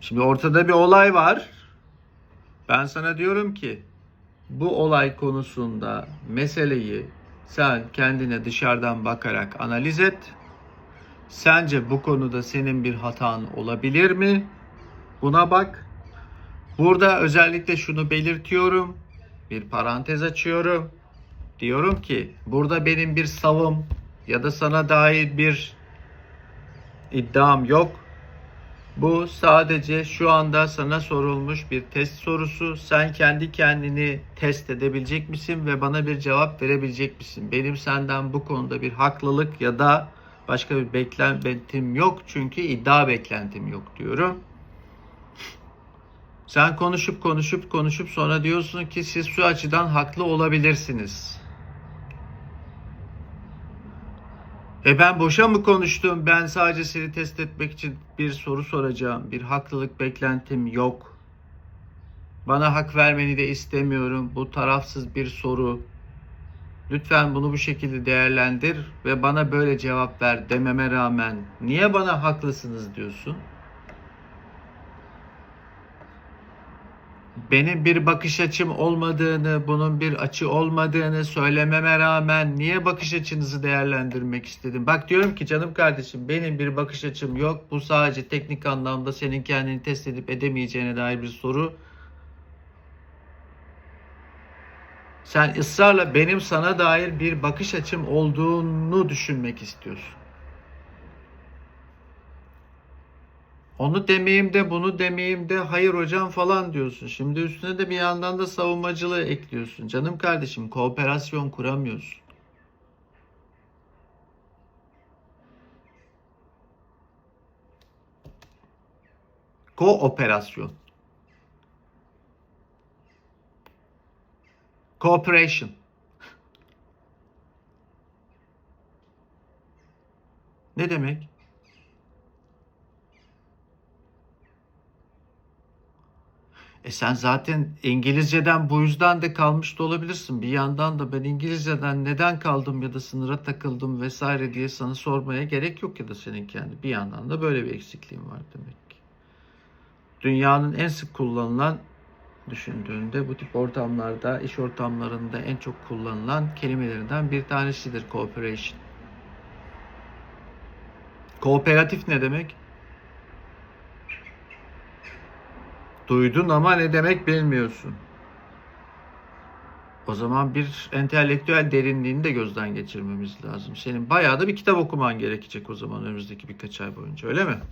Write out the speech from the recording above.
Şimdi ortada bir olay var. Ben sana diyorum ki bu olay konusunda meseleyi sen kendine dışarıdan bakarak analiz et. Sence bu konuda senin bir hatan olabilir mi? Buna bak. Burada özellikle şunu belirtiyorum. Bir parantez açıyorum. Diyorum ki burada benim bir savım ya da sana dair bir iddiam yok. Bu sadece şu anda sana sorulmuş bir test sorusu. Sen kendi kendini test edebilecek misin ve bana bir cevap verebilecek misin? Benim senden bu konuda bir haklılık ya da başka bir beklentim yok. Çünkü iddia beklentim yok diyorum. Sen konuşup konuşup konuşup sonra diyorsun ki siz şu açıdan haklı olabilirsiniz. E ben boşa mı konuştum? Ben sadece seni test etmek için bir soru soracağım. Bir haklılık beklentim yok. Bana hak vermeni de istemiyorum. Bu tarafsız bir soru. Lütfen bunu bu şekilde değerlendir ve bana böyle cevap ver dememe rağmen niye bana haklısınız diyorsun? Benim bir bakış açım olmadığını, bunun bir açı olmadığını söylememe rağmen niye bakış açınızı değerlendirmek istedim? Bak diyorum ki canım kardeşim benim bir bakış açım yok. Bu sadece teknik anlamda senin kendini test edip edemeyeceğine dair bir soru. Sen ısrarla benim sana dair bir bakış açım olduğunu düşünmek istiyorsun. Onu demeyeyim de bunu demeyeyim de hayır hocam falan diyorsun. Şimdi üstüne de bir yandan da savunmacılığı ekliyorsun. Canım kardeşim kooperasyon kuramıyorsun. Kooperasyon. Cooperation. Ne demek? E sen zaten İngilizceden bu yüzden de kalmış da olabilirsin. Bir yandan da ben İngilizceden neden kaldım ya da sınıra takıldım vesaire diye sana sormaya gerek yok ya da senin kendi. Bir yandan da böyle bir eksikliğin var demek ki. Dünyanın en sık kullanılan düşündüğünde bu tip ortamlarda, iş ortamlarında en çok kullanılan kelimelerinden bir tanesidir cooperation. Kooperatif ne demek? Duydun ama ne demek bilmiyorsun. O zaman bir entelektüel derinliğini de gözden geçirmemiz lazım. Senin bayağı da bir kitap okuman gerekecek o zaman önümüzdeki birkaç ay boyunca öyle mi?